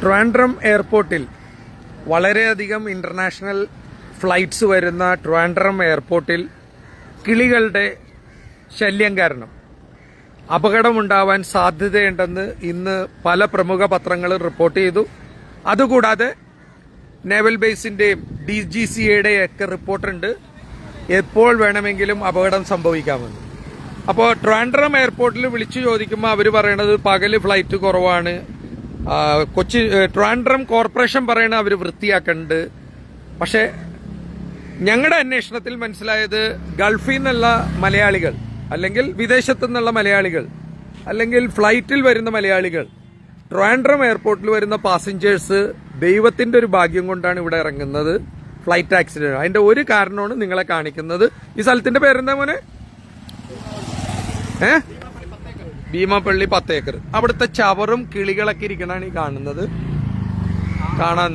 ട്രിവാൻഡ്രം എയർപോർട്ടിൽ വളരെയധികം international flights വരുന്ന ട്രാൻഡ്രം എയർപോർട്ടിൽ കിളികളുടെ ശല്യം കാരണം അപകടമുണ്ടാവാൻ സാധ്യതയുണ്ടെന്ന് ഇന്ന് പല പ്രമുഖ പത്രങ്ങളും റിപ്പോർട്ട് ചെയ്തു. അതുകൂടാതെ നേവൽ ബേസിന്റെയും ഡി ജി ഒക്കെ റിപ്പോർട്ടുണ്ട് എപ്പോൾ വേണമെങ്കിലും അപകടം സംഭവിക്കാമെന്ന്. അപ്പോൾ ട്രാൻഡ്രം എയർപോർട്ടിൽ വിളിച്ചു ചോദിക്കുമ്പോൾ അവർ പറയണത് പകൽ ഫ്ലൈറ്റ് കുറവാണ്. കൊച്ചി ട്രാൻഡ്രം കോർപ്പറേഷൻ പറയണ അവർ വൃത്തിയാക്കുന്നുണ്ട് പക്ഷേ ഞങ്ങളുടെ അന്വേഷണത്തിൽ മനസ്സിലായത് ഗൾഫിൽ നിന്നുള്ള മലയാളികൾ അല്ലെങ്കിൽ വിദേശത്തു നിന്നുള്ള മലയാളികൾ അല്ലെങ്കിൽ ഫ്ലൈറ്റിൽ വരുന്ന മലയാളികൾ ട്രാൻഡ്രം എയർപോർട്ടിൽ വരുന്ന പാസഞ്ചേഴ്സ് ദൈവത്തിന്റെ ഒരു ഭാഗ്യം കൊണ്ടാണ് ഇവിടെ ഇറങ്ങുന്നത്. ഫ്ലൈറ്റ് ആക്സിഡന്റ് അതിന്റെ ഒരു കാരണമാണ് നിങ്ങളെ കാണിക്കുന്നത്. ഈ സ്ഥലത്തിന്റെ പേരെന്താ മോനെ? ഏ? ഭീമാപ്പള്ളി പത്തേക്കർ അവിടുത്തെ ചവറും കിളികളൊക്കെ ഇരിക്കണാണ് ഈ കാണുന്നത്. കാണാൻ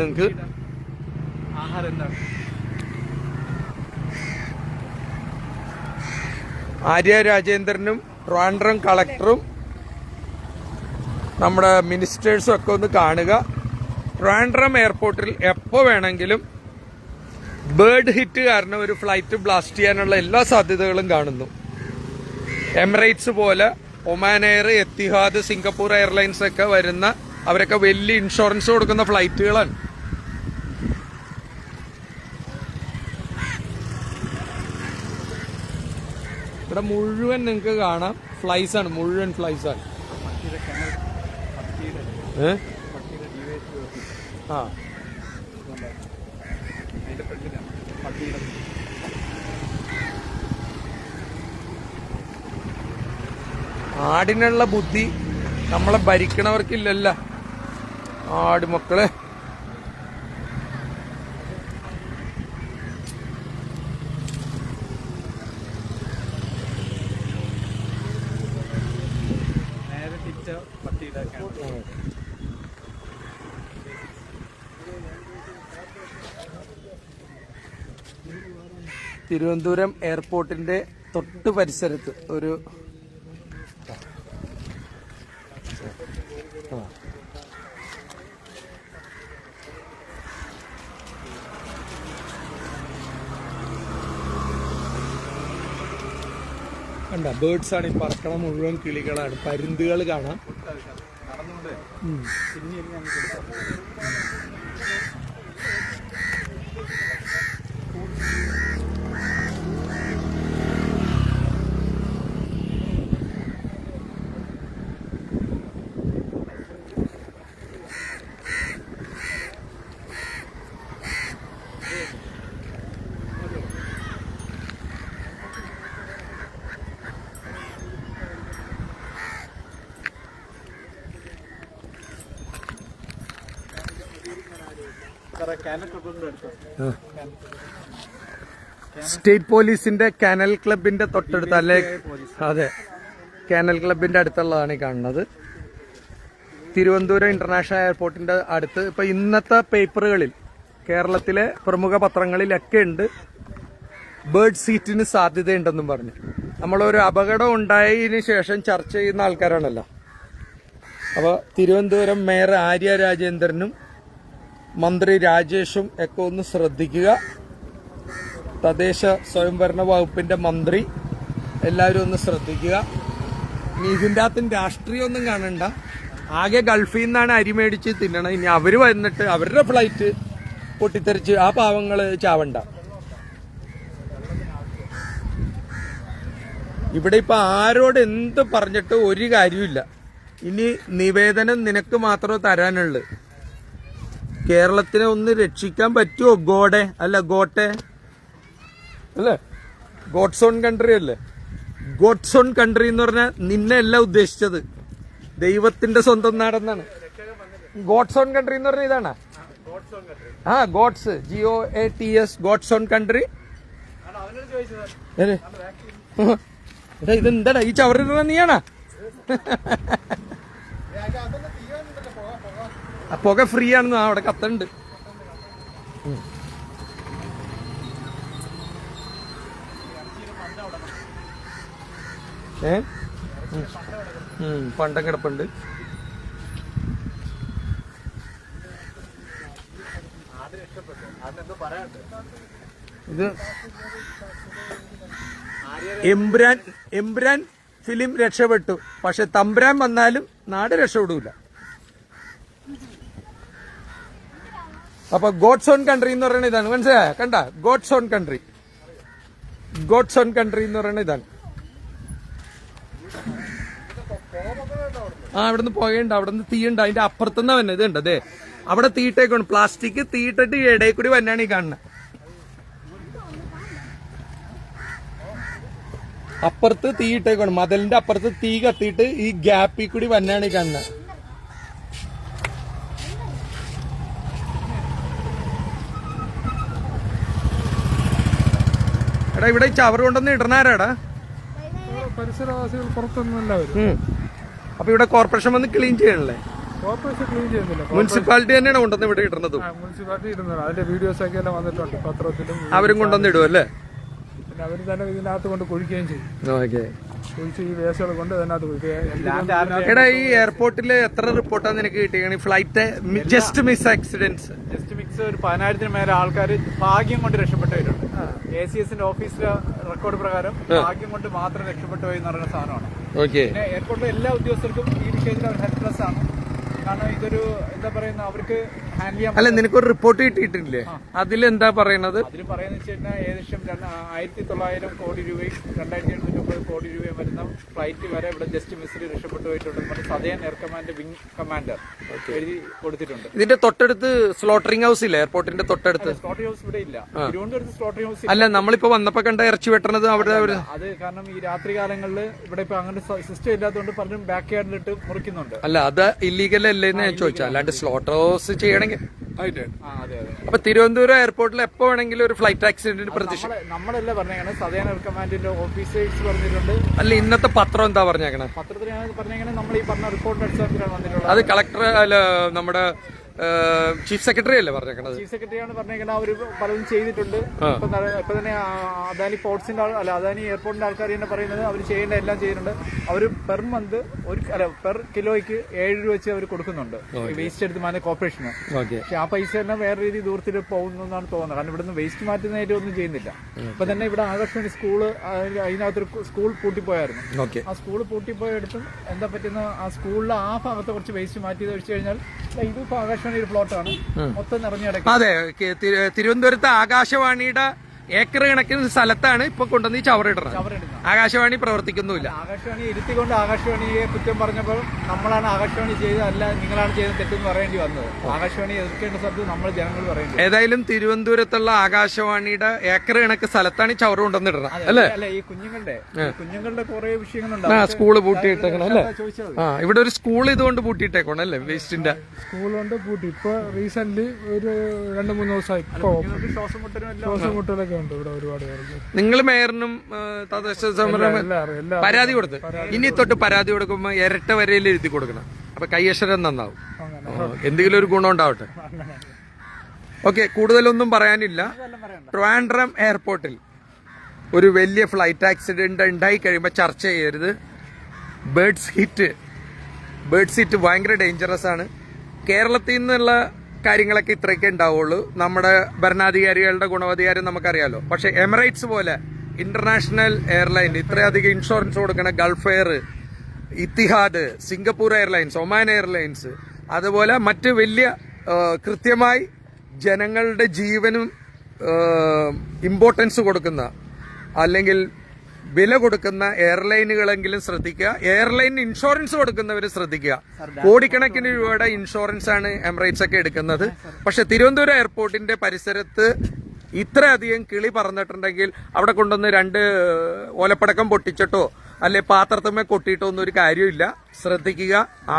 എന്താണ് ആര്യ രാജേന്ദ്രനും ട്രാൻഡ്രം കളക്ടറും നമ്മുടെ മിനിസ്റ്റേഴ്സും ഒക്കെ ഒന്ന് കാണുക. ട്രാൻഡ്രം എയർപോർട്ടിൽ എപ്പോ വേണമെങ്കിലും ബേർഡ് ഹിറ്റ് കാരണം ഒരു ഫ്ലൈറ്റ് ബ്ലാസ്റ്റ് ചെയ്യാനുള്ള എല്ലാ സാധ്യതകളും കാണുന്നു. എമിറേറ്റ്സ് പോലെ Oman Air Etihad Singapore Airlines ഒക്കെ വരുന്ന അവരൊക്കെ വലിയ ഇൻഷുറൻസ് കൊടുക്കുന്ന ഫ്ലൈറ്റുകളാണ്. ഇവിടെ മുഴുവൻ നിങ്ങൾക്ക് കാണാം ഫ്ലൈസ് ആണ് മുഴുവൻ ഫ്ലൈസ് ആണ്. ആ. ആടിനുള്ള ബുദ്ധി നമ്മളെ ഭരിക്കണവർക്കില്ലല്ല. ആട് മക്കളെ. തിരുവനന്തപുരം എയർപോർട്ടിന്റെ തൊട്ട് പരിസരത്ത് ഒരു കണ്ട ബേർഡ്സ് ആണ് ഈ പറക്കണ മുഴുവൻ കിളികളാണ്. പരുന്തുകൾ കാണാം. പിന്നെ സ്റ്റേറ്റ് പോലീസിന്റെ കാനൽ ക്ലബിന്റെ തൊട്ടടുത്ത് അല്ലെ? അതെ. കാനൽ ക്ലബിന്റെ അടുത്തുള്ളതാണ് ഈ കാണുന്നത്. തിരുവനന്തപുരം ഇന്റർനാഷണൽ എയർപോർട്ടിന്റെ അടുത്ത്. ഇപ്പൊ ഇന്നത്തെ പേപ്പറുകളിൽ കേരളത്തിലെ പ്രമുഖ പത്രങ്ങളിലൊക്കെ ഉണ്ട്. ബേർഡ് സീറ്റിന് സാധ്യതയുണ്ടെന്നും പറഞ്ഞു. നമ്മളൊരു അപകടം ഉണ്ടായതിനു ശേഷം ചർച്ച ചെയ്യുന്ന ആൾക്കാരാണല്ലോ. അപ്പോൾ തിരുവനന്തപുരം മേയർ ആര്യ രാജേന്ദ്രനും മന്ത്രി രാജേഷും ഒക്കെ ഒന്ന് ശ്രദ്ധിക്കുക. തദ്ദേശ സ്വയംഭരണ വകുപ്പിന്റെ മന്ത്രി എല്ലാവരും ഒന്ന് ശ്രദ്ധിക്കുക. ഇനി ഇതിന്റെ അകത്തും കാണണ്ട. ആകെ ഗൾഫിൽ നിന്നാണ് അരി മേടിച്ച് തിന്നണം ഇനി അവർ വന്നിട്ട് അവരുടെ ഫ്ലൈറ്റ് പൊട്ടിത്തെറിച്ച് ആ പാവങ്ങൾ ചാവണ്ട. ഇവിടെ ഇപ്പൊ ആരോട് എന്ത് പറഞ്ഞിട്ട് ഒരു കാര്യമില്ല ഇനി നിവേദനം നിനക്ക് മാത്രമേ തരാനുള്ളൂ. കേരളത്തിനെ ഒന്ന് രക്ഷിക്കാൻ പറ്റുമോ ഗോഡെ? അല്ല ഗോട്ടെ? അല്ലേ? ഗോഡ്സോൺ കൺട്രി അല്ലേ? ഗോഡ്സോൺ കൺട്രി എന്ന് പറഞ്ഞാൽ നിന്നെ അല്ല ഉദ്ദേശിച്ചത്. ദൈവത്തിന്റെ സ്വന്തം നാടെന്നാണ്. ഗോഡ്സോൺ കൺട്രി എന്ന് പറഞ്ഞാൽ ഇതാണ്? ആ God's. G O A T S God's own country ഇതെന്താടാ? ഈ ചവറിടുന്ന നീയാണാ? പുക ഫ്രീ ആണെന്ന് അവിടെ കത്തുണ്ട്. ഏ? പണ്ടം കിടപ്പുണ്ട്. ഇത് എംബ്രാൻ എംബ്രാൻ ഫിലിം രക്ഷപ്പെട്ടു. പക്ഷെ തമ്പ്രാൻ വന്നാലും നാട് രക്ഷപ്പെടൂല. അപ്പൊ ഗോഡ്സ് ഓൺ കൺട്രി എന്ന് പറയുന്നത് ഇതാണ്. മനസ്സിലായ? കണ്ട? God's own country God's own country എന്ന് പറയുന്നത് ഇതാണ്. ആ അവിടുന്ന് പുകയുണ്ട്. അവിടുന്ന് തീയുണ്ട്. അതിന്റെ അപ്പുറത്തുനിന്ന് വന്നെ ഇതുണ്ട്. അതെ അവിടെ തീയിട്ടേക്കാണ് പ്ലാസ്റ്റിക് തീയിട്ടിട്ട് ഇടയിൽ കൂടി വന്നാണ് ഈ കാണുന്നത് അപ്പുറത്ത് തീ മതലിന്റെ മതിലിന്റെ അപ്പുറത്ത് തീ കത്തിയിട്ട് ഈ ഗ്യാപ്പിൽ കൂടി വന്നാണ് ഈ കാണുന്നത് എടാ ഇവിടെ ചവർ ചവറ് കൊണ്ടൊന്ന് ഇടണാരാടാ? പരിസരവാസികൾ പുറത്തൊന്നുമല്ല വരും അപ്പൊ ഇവിടെ കോർപ്പറേഷൻ വന്ന് ക്ലീൻ ചെയ്യണല്ലേ? കോർപ്പറേഷൻ ക്ലീൻ ചെയ്യുന്നില്ല. മുനിസിപ്പാലിറ്റി തന്നെയാണ് കൊണ്ടുവന്ന് ഇവിടെ ഇടുന്നതും മുനിസിപ്പാലിറ്റി ഇടുന്നത് അതിന്റെ വീഡിയോസ് ഒക്കെ എല്ലാം വന്നിട്ടുണ്ട്. പത്രത്തിലും അവരും കൊണ്ടുവന്ന് ഇടും അല്ലേ? പിന്നെ അവർ തന്നെ ഇതിനകത്ത് കൊണ്ട് കുഴിക്കുകയും ചെയ്യും. ഓക്കെ. കുഴിച്ച് ഈ വേസ്റ്റുകൾ കൊണ്ട് കുഴിക്കുക എടാ ഈ എയർപോർട്ടിൽ എത്ര റിപ്പോർട്ടാണ് നിനക്ക് കിട്ടിയത്? Flight just miss accidents just miss ഒരു പതിനായിരത്തിന് മേലെ ആൾക്കാർ ഭാഗ്യം കൊണ്ട് രക്ഷപ്പെട്ടുപോയിട്ടുണ്ട് എ സി എസിന്റെ ഓഫീസിലെ റെക്കോർഡ് പ്രകാരം ഭാഗ്യം കൊണ്ട് മാത്രം രക്ഷപ്പെട്ടു പോയി എന്ന് പറയുന്ന സാധനമാണ്. ഓക്കെ പിന്നെ എയർപോർട്ടിലെ എല്ലാ ഉദ്യോഗസ്ഥർക്കും ഈ വിഷയത്തിൽ അവർ ഹെൽപ്ലെസ് ആണ്. കാരണം ഇതൊരു എന്താ പറയുന്ന അവർക്ക് ഹാൻഡിൽ ചെയ്യാൻ അല്ല നിനക്കൊരു റിപ്പോർട്ട് കിട്ടിയിട്ടില്ലേ? അതിലെന്താ പറയണത്? അതിൽ പറയുന്നത് വെച്ച് കഴിഞ്ഞാൽ ഏകദേശം ആയിരത്തി തൊള്ളായിരം കോടി രൂപയും രണ്ടായിരത്തി എഴുന്നൂറ്റി മുപ്പത് കോടി രൂപയും വരുന്ന ഫ്ലൈറ്റ് വരെ ഇവിടെ ജസ്റ്റ് മിസ്സിൽ രക്ഷപ്പെട്ടു പോയിട്ടുണ്ടെന്ന് പറഞ്ഞ് സദയൻ എയർ കമാൻഡ് വിംഗ് കമാൻഡർ എഴുതി കൊടുത്തിട്ടുണ്ട്. ഇതിന്റെ തൊട്ടടുത്ത് സ്ലോട്ടറിംഗ് ഹൗസ് ഇല്ല? എയർപോർട്ടിന്റെ തൊട്ടടുത്ത്? സ്ലോട്ടറി ഹൗസ് ഇവിടെ ഇല്ല. തിരുവനന്തപുരത്ത് സ്ലോട്ടറി ഹൗസ് അല്ല നമ്മളിപ്പോ വന്നപ്പോ കണ്ട ഇറച്ചി വെട്ടണത് അവിടെ ഒരു അത് കാരണം ഈ രാത്രി കാലങ്ങളിൽ ഇവിടെ ഇപ്പൊ അങ്ങനെ സിസ്റ്റം ഇല്ലാത്തതുകൊണ്ട് പലരും ബാക്ക് യാർഡിലിട്ട് മുറിക്കുന്നുണ്ട്. അല്ല അത് ഇല്ലീഗൽ അല്ലേന്ന് ഞാൻ ചോദിച്ചു അല്ലാണ്ട് സ്ലോട്ട് ഹൗസ് ചെയ്യണമെങ്കിൽ ആ അതെ അതെ. അപ്പൊ തിരുവനന്തപുരം എയർപോർട്ടിൽ എപ്പോ വേണമെങ്കിലും ഒരു ഫ്ലൈറ്റ് ആക്സിഡന്റ് പ്രതീക്ഷ നമ്മളല്ലേ പറഞ്ഞേക്കാണ്. സദയൻ എയർ കമാൻഡിന്റെ ഓഫീസേഴ്സ് പറഞ്ഞിട്ടുണ്ട്. അല്ല ഇന്നത്തെ പത്രം എന്താ പറഞ്ഞേക്കണേ? പത്രത്തിൽ പറഞ്ഞെങ്ങനെ നമ്മൾ ഈ പറഞ്ഞ റിപ്പോർട്ട് അടിസ്ഥാനത്തിലാണ് വന്നിട്ടുള്ളത്. അത് കളക്ടർ അല്ല നമ്മുടെ ചീഫ് സെക്രട്ടറി അല്ലേ പറഞ്ഞേക്കുന്നത് ചീഫ് സെക്രട്ടറിയാണ് പറഞ്ഞേക്കുന്നത് അവർ പലതും ചെയ്തിട്ടുണ്ട്. ഇപ്പൊ തന്നെ അദാനി പോർട്സിന്റെ അല്ല അദാനി എയർപോർട്ടിന്റെ ആൾക്കാർ തന്നെ പറയുന്നത് അവർ ചെയ്യേണ്ട എല്ലാം ചെയ്യുന്നുണ്ട് അവർ പെർ മന്ത് ഒരു അല്ല പെർ കിലോയ്ക്ക് ഏഴ് രൂപ വെച്ച് അവർ കൊടുക്കുന്നുണ്ട്. വേസ്റ്റ് എടുത്ത് മാറ്റുന്ന കോർപ്പറേഷന്. പക്ഷെ ആ പൈസ തന്നെ വേറെ രീതി ദൂരത്തിൽ പോകുന്നു എന്നാണ് തോന്നുന്നത്. കാരണം ഇവിടുന്ന് വേസ്റ്റ് മാറ്റുന്നതായിട്ട് ഒന്നും ചെയ്യുന്നില്ല. ഇപ്പൊ തന്നെ ഇവിടെ ആകാശവാണി സ്കൂൾ അതിനകത്തൊരു സ്കൂൾ പൂട്ടിപ്പോയായിരുന്നു. ആ സ്കൂൾ പൂട്ടിപ്പോയെടുത്തും എന്താ പറ്റുന്ന ആ സ്കൂളിലെ ആ ഭാഗത്ത് കുറച്ച് വേസ്റ്റ് മാറ്റി വെച്ച് കഴിഞ്ഞാൽ ഇതിപ്പോ ആകാശവാണി ഒരു പ്ലോട്ടാണ്. മൊത്തം നിറഞ്ഞു കിടക്കും അതെ തിരുവനന്തപുരത്ത് ആകാശവാണിയുടെ ഏക്കർ കണക്കിന് സ്ഥലത്താണ് ഇപ്പൊ കൊണ്ടുവന്ന് ഈ ചവറിടുന്നത്. ആകാശവാണി പ്രവർത്തിക്കുന്നുമില്ല. ആകാശവാണി ഇരുത്തിക്കൊണ്ട് ആകാശവാണിയെ കുറ്റം പറഞ്ഞപ്പോൾ നമ്മളാണ് ആകാശവാണി ചെയ്തത് അല്ല നിങ്ങളാണ് ചെയ്തത് തെറ്റെന്ന് പറയേണ്ടി വന്നത്. ആകാശവാണി എതിർക്കേണ്ട സ്ഥലത്ത് നമ്മൾ ജനങ്ങൾ പറയേണ്ടി വന്നു. ഏതായാലും തിരുവനന്തപുരത്തുള്ള ആകാശവാണിയുടെ ഏക്കർ കണക്ക് സ്ഥലത്താണ് ഈ ചവറ് കൊണ്ടുവന്നിടുന്നത്. അല്ലേ? അല്ല ഈ കുഞ്ഞുങ്ങളുടെ കുഞ്ഞുങ്ങളുടെ കുറെ വിഷയങ്ങളുണ്ട്. സ്കൂൾ പൂട്ടിയിട്ടേക്കണം അല്ലേ? ആ ഇവിടെ ഒരു സ്കൂൾ ഇതുകൊണ്ട് പൂട്ടിയിട്ടേക്കണം അല്ലേ? വേസ്റ്റിന്റെ സ്കൂളുണ്ട് പൂട്ടി. ഇപ്പൊ റീസെന്റ് ഒരു രണ്ട് മൂന്ന് ദിവസമായി. ശ്വാസം മുട്ടലൊക്കെ ഉണ്ട് ഇവിടെ ഒരുപാട് പേർക്ക്. നിങ്ങൾ മേയറിനും തദ്ദേശ എല്ലാ പരാതി കൊടുത്ത്. ഇനി തൊട്ട് പരാതി കൊടുക്കുമ്പോ ഇരട്ട വരയിൽ എഴുതി കൊടുക്കണം. അപ്പൊ കൈയക്ഷരം നന്നാവും. എന്തെങ്കിലും ഒരു ഗുണം ഉണ്ടാവട്ടെ. ഓക്കെ കൂടുതലൊന്നും പറയാനില്ല. ട്രാൻഡ്രം എയർപോർട്ടിൽ ഒരു വലിയ ഫ്ലൈറ്റ് ആക്സിഡന്റ് ഉണ്ടായി കഴിയുമ്പോൾ ചർച്ച ചെയ്യരുത്. Birds hit. ബേർഡ്സ് ഹിറ്റ് ഭയങ്കര ഡേഞ്ചറസ് ആണ്. കേരളത്തിൽ നിന്നുള്ള കാര്യങ്ങളൊക്കെ ഇത്രയൊക്കെ ഉണ്ടാവുള്ളൂ. നമ്മുടെ ഭരണാധികാരികളുടെ ഗുണവധികാരം നമുക്കറിയാലോ. പക്ഷെ എമിറേറ്റ്സ് പോലെ ഇന്റർനാഷണൽ എയർലൈൻ ഇത്രയധികം ഇൻഷുറൻസ് കൊടുക്കുന്ന Gulf Air Etihad Singapore Airlines Oman Airlines അതുപോലെ മറ്റ് വലിയ കൃത്യമായി ജനങ്ങളുടെ ജീവനും ഇമ്പോർട്ടൻസ് കൊടുക്കുന്ന അല്ലെങ്കിൽ വില കൊടുക്കുന്ന എയർലൈനുകളെങ്കിലും ശ്രദ്ധിക്കുക. എയർലൈൻ ഇൻഷുറൻസ് കൊടുക്കുന്നവർ ശ്രദ്ധിക്കുക. കോടിക്കണക്കിന് രൂപയുടെ ഇൻഷുറൻസ് ആണ് എമിറേറ്റ്സ് ഒക്കെ എടുക്കുന്നത്. പക്ഷെ തിരുവനന്തപുരം എയർപോർട്ടിന്റെ പരിസരത്ത് ഇത്രയധികം കിളി പറന്നിട്ടുണ്ടെങ്കിൽ അവിടെ കൊണ്ടുവന്ന് രണ്ട് ഓലപ്പടക്കം പൊട്ടിച്ചിട്ടോ അല്ലെ പാത്രത്തുമ്മേ കൊട്ടിയിട്ടോ ഒന്നും ഒരു കാര്യമില്ല. ശ്രദ്ധിക്കുക.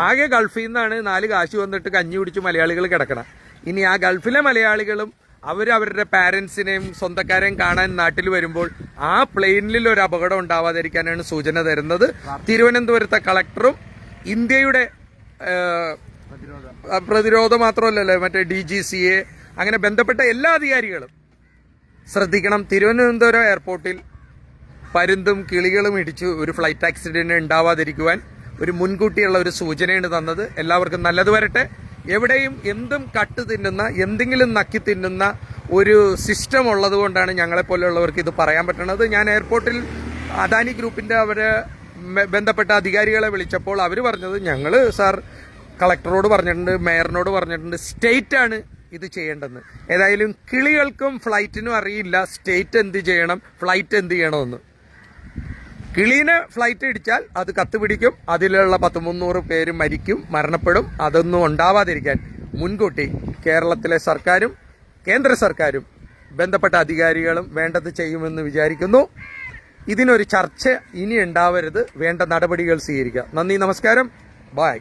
ആകെ ഗൾഫിൽ നിന്നാണ് നാല് കാശ് വന്നിട്ട് കഞ്ഞി കുടിച്ച് മലയാളികൾ കിടക്കണം. ഇനി ആ ഗൾഫിലെ മലയാളികളും അവർ അവരുടെ പാരന്റ്സിനെയും സ്വന്തക്കാരെയും കാണാൻ നാട്ടിൽ വരുമ്പോൾ ആ പ്ലെയിനിൽ ഒരു അപകടം ഉണ്ടാവാതിരിക്കാനാണ് സൂചന തരുന്നത്. തിരുവനന്തപുരത്തെ കളക്ടറും ഇന്ത്യയുടെ പ്രതിരോധം മാത്രമല്ലല്ലോ മറ്റേ ഡി ജി സി എ അങ്ങനെ ബന്ധപ്പെട്ട എല്ലാ അധികാരികളും. ശ്രദ്ധിക്കണം. തിരുവനന്തപുരം എയർപോർട്ടിൽ പരുന്തും കിളികളും ഇടിച്ചു ഒരു ഫ്ലൈറ്റ് ആക്സിഡന്റ് ഉണ്ടാവാതിരിക്കുവാൻ ഒരു മുൻകൂട്ടിയുള്ള ഒരു സൂചനയാണ് തന്നത്. എല്ലാവർക്കും നല്ലത് വരട്ടെ. എവിടെയും എന്തും കട്ട് തിന്നുന്ന എന്തെങ്കിലും നക്കി തിന്നുന്ന ഒരു സിസ്റ്റം ഉള്ളത് കൊണ്ടാണ് ഞങ്ങളെപ്പോലെയുള്ളവർക്ക് ഇത് പറയാൻ പറ്റണത്. ഞാൻ എയർപോർട്ടിൽ അദാനി ഗ്രൂപ്പിന്റെ അവരെ ബന്ധപ്പെട്ട അധികാരികളെ വിളിച്ചപ്പോൾ അവർ പറഞ്ഞത് ഞങ്ങൾ സാർ കളക്ടറോട് പറഞ്ഞിട്ടുണ്ട് മേയറിനോട് പറഞ്ഞിട്ടുണ്ട്. സ്റ്റേറ്റാണ് ഇത് ചെയ്യേണ്ടെന്ന്. ഏതായാലും കിളികൾക്കും ഫ്ലൈറ്റിനും അറിയില്ല സ്റ്റേറ്റ് എന്ത് ചെയ്യണം ഫ്ലൈറ്റ് എന്ത് ചെയ്യണമെന്ന്. കിളീനെ ഫ്ലൈറ്റ് ഇടിച്ചാൽ അത് കത്തുപിടിക്കും. അതിലുള്ള പത്ത് മുന്നൂറ് പേര് മരിക്കും മരണപ്പെടും. അതൊന്നും ഉണ്ടാവാതിരിക്കാൻ മുൻകൂട്ടി കേരളത്തിലെ സർക്കാരും കേന്ദ്ര സർക്കാരും ബന്ധപ്പെട്ട അധികാരികളും വേണ്ടത് ചെയ്യുമെന്ന് വിചാരിക്കുന്നു. ഇതിനൊരു ചർച്ച ഇനി ഉണ്ടാവരുത്. വേണ്ട നടപടികൾ സ്വീകരിക്കുക. നന്ദി നമസ്കാരം. ബായ്